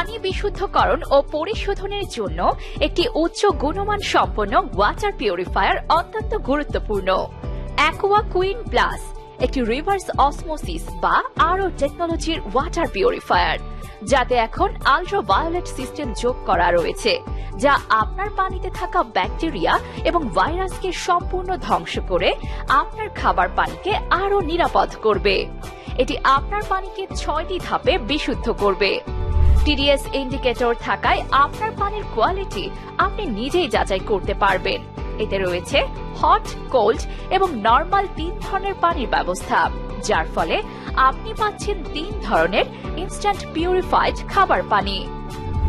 পানি বিশুদ্ধকরণ ও পরিশোধনের জন্য একটি উচ্চ গুণমান সম্পন্ন ওয়াটার পিউরিফায়ার অত্যন্ত গুরুত্বপূর্ণ। অ্যাকোয়া কুইন প্লাস একটি রিভার্স অসমোসিস বা আরও টেকনোলজির ওয়াটার পিউরিফায়ার, যাতে এখন আলট্রাভায়োলেট সিস্টেম যোগ করা রয়েছে, যা আপনার পানিতে থাকা ব্যাকটেরিয়া এবং ভাইরাসকে সম্পূর্ণ ধ্বংস করে আপনার খাবার পানিকে আরও নিরাপদ করবে। এটি আপনার পানিকে ছয়টি ধাপে বিশুদ্ধ করবে। টিডিএস ইন্ডিকেটর থাকায় আপনার পানির কোয়ালিটি আপনি নিজেই যাচাই করতে পারবেন। এতে রয়েছে হট কোল্ড এবং নর্মাল তিন ধরনের পানির ব্যবস্থা, যার ফলে আপনি পাচ্ছেন তিন ধরনের ইনস্ট্যান্ট পিউরিফাইড খাবার পানি।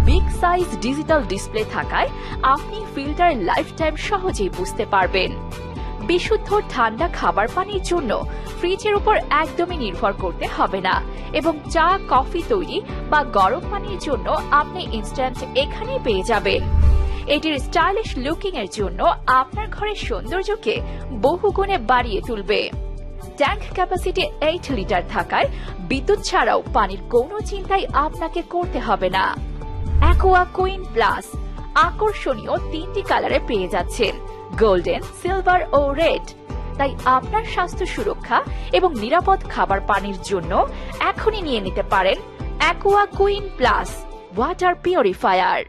বিগ সাইজ ডিজিটাল ডিসপ্লে থাকায় আপনি ফিল্টার লাইফ টাইম সহজেই বুঝতে পারবেন। বিশুদ্ধ ঠান্ডা খাবার পানির জন্য ফ্রিজের উপর একদমই নির্ভর করতে হবে না। এবং চা, কফি তৈরি বা গরম পানির জন্য আপনি ইনস্ট্যান্ট এখানেই পেয়ে যাবেন এটির স্টাইলিশ লুকিং এর জন্য আপনার ঘরের সৌন্দর্যকে বহুগুণে বাড়িয়ে তুলবে। ট্যাঙ্ক ক্যাপাসিটি এইট লিটার থাকায় বিদ্যুৎ ছাড়াও পানির কোনো চিন্তাই আপনাকে করতে হবে না। অ্যাকোয়া কুইন প্লাস আকর্ষণীয় তিনটি কালারে পেয়ে যাচ্ছেন। গোল্ডেন, সিলভার ও রেড। তাই আপনার স্বাস্থ্য সুরক্ষা এবং নিরাপদ খাবার পানির জন্য এখনই নিয়ে নিতে পারেন Aqua Queen Plus water purifier